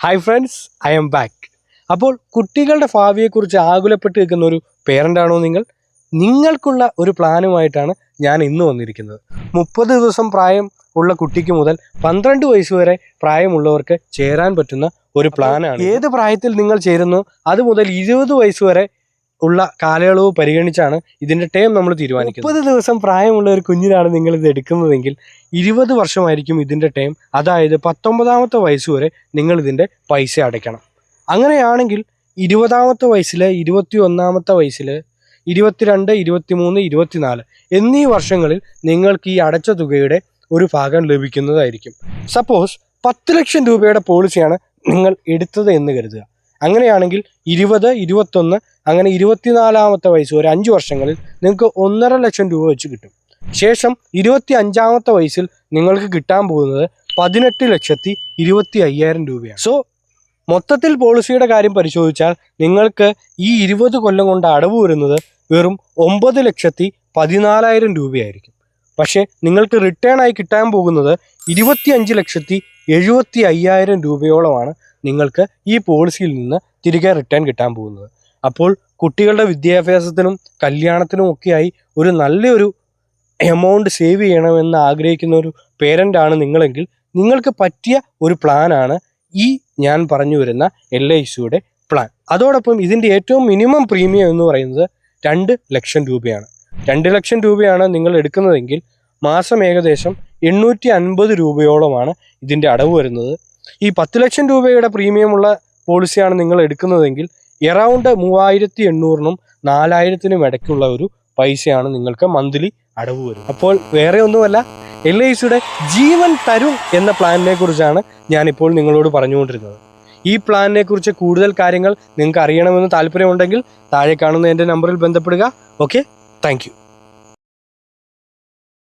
Hi friends I am back അപ്പോൾ കുട്ടികളുടെ ഭാവിയെക്കുറിച്ച് ആകുലപ്പെട്ട് നിൽക്കുന്ന ഒരു പേരന്റാണോ നിങ്ങൾ? നിങ്ങൾക്കുള്ള ഒരു പ്ലാനുമായിട്ടാണ് ഞാൻ ഇന്ന് വന്നിരിക്കുന്നത്. മുപ്പത് ദിവസം പ്രായം ഉള്ള കുട്ടിക്ക് മുതൽ പന്ത്രണ്ട് വയസ്സ് വരെ പ്രായമുള്ളവർക്ക് ചേരാൻ പറ്റുന്ന ഒരു പ്ലാനാണ് ഏത് പ്രായത്തിൽ നിങ്ങൾ ചേരുന്നു? അത് മുതൽ ഇരുപത് വയസ്സ് വരെ ഉള്ള കാലയളവ് പരിഗണിച്ചാണ് ഇതിന്റെ ടേം നമ്മൾ തീരുമാനിക്കുന്നത്. മുപ്പത് ദിവസം പ്രായമുള്ള ഒരു കുഞ്ഞിനാണ് നിങ്ങൾ ഇത് എടുക്കുന്നതെങ്കിൽ ഇരുപത് വർഷമായിരിക്കും ഇതിന്റെ ടേം അതായത് പത്തൊമ്പതാമത്തെ വയസ്സ് വരെ നിങ്ങൾ ഇതിന്റെ പൈസ അടയ്ക്കണം. അങ്ങനെയാണെങ്കിൽ ഇരുപതാമത്തെ വയസ്സിൽ ഇരുപത്തി ഒന്നാമത്തെ വയസ്സിൽ ഇരുപത്തിരണ്ട് ഇരുപത്തിമൂന്ന് ഇരുപത്തിനാല് എന്നീ വർഷങ്ങളിൽ നിങ്ങൾക്ക് ഈ അടച്ച തുകയുടെ ഒരു ഭാഗം ലഭിക്കുന്നതായിരിക്കും. സപ്പോസ് പത്ത് ലക്ഷം രൂപയുടെ പോളിസിയാണ് നിങ്ങൾ എടുത്തത് എന്ന് കരുതുക. അങ്ങനെയാണെങ്കിൽ ഇരുപത് ഇരുപത്തൊന്ന് അങ്ങനെ ഇരുപത്തിനാലാമത്തെ വയസ്സ് വരെ അഞ്ച് വർഷങ്ങളിൽ നിങ്ങൾക്ക് ഒന്നര ലക്ഷം രൂപ വെച്ച് കിട്ടും. ശേഷം ഇരുപത്തി അഞ്ചാമത്തെ വയസ്സിൽ നിങ്ങൾക്ക് കിട്ടാൻ പോകുന്നത് പതിനെട്ട് ലക്ഷത്തി ഇരുപത്തി അയ്യായിരം രൂപയാണ്. സോ മൊത്തത്തിൽ പോളിസിയുടെ കാര്യം പരിശോധിച്ചാൽ നിങ്ങൾക്ക് ഈ ഇരുപത് കൊല്ലം കൊണ്ട് അടവ് വരുന്നത് വെറും ഒമ്പത് ലക്ഷത്തി പതിനാലായിരം രൂപയായിരിക്കും. പക്ഷേ നിങ്ങൾക്ക് റിട്ടേൺ ആയി കിട്ടാൻ പോകുന്നത് ഇരുപത്തിയഞ്ച് ലക്ഷത്തി എഴുപത്തി അയ്യായിരം രൂപയോളമാണ്. നിങ്ങൾക്ക് ഈ പോളിസിയിൽ നിന്ന് തിരികെ റിട്ടേൺ കിട്ടാൻ പോകുന്നത്. അപ്പോൾ കുട്ടികളുടെ വിദ്യാഭ്യാസത്തിനും കല്യാണത്തിനും ഒക്കെയായി ഒരു നല്ലൊരു എമൗണ്ട് സേവ് ചെയ്യണമെന്ന് ആഗ്രഹിക്കുന്ന ഒരു പേരന്റാണ് നിങ്ങളെങ്കിൽ നിങ്ങൾക്ക് പറ്റിയ ഒരു പ്ലാനാണ് ഈ ഞാൻ പറഞ്ഞു വരുന്ന എൽ ഐ സിയുടെ പ്ലാൻ അതോടൊപ്പം ഇതിന്റെ ഏറ്റവും മിനിമം പ്രീമിയം എന്ന് പറയുന്നത് രണ്ട് ലക്ഷം രൂപയാണ്. രണ്ട് ലക്ഷം രൂപയാണ് നിങ്ങൾ എടുക്കുന്നതെങ്കിൽ മാസം ഏകദേശം എണ്ണൂറ്റി അൻപത് രൂപയോളമാണ് ഇതിന്റെ അടവ് വരുന്നത്. ഈ പത്ത് ലക്ഷം രൂപയുടെ പ്രീമിയമുള്ള പോളിസിയാണ് നിങ്ങൾ എടുക്കുന്നതെങ്കിൽ എറൗണ്ട് മൂവായിരത്തി എണ്ണൂറിനും നാലായിരത്തിനും ഇടയ്ക്കുള്ള ഒരു പൈസയാണ് നിങ്ങൾക്ക് മന്ത്ലി അടവ് വരും. അപ്പോൾ വേറെ ഒന്നുമല്ല എൽ ഐ സിയുടെ ജീവൻ തരും എന്ന പ്ലാനിനെ കുറിച്ചാണ് ഞാനിപ്പോൾ നിങ്ങളോട് പറഞ്ഞുകൊണ്ടിരുന്നത്. ഈ പ്ലാനിനെ കുറിച്ച് കൂടുതൽ കാര്യങ്ങൾ നിങ്ങൾക്ക് അറിയണമെന്ന് താല്പര്യമുണ്ടെങ്കിൽ താഴെ കാണുന്ന എന്റെ നമ്പറിൽ ബന്ധപ്പെടുക. ഓക്കെ? താങ്ക്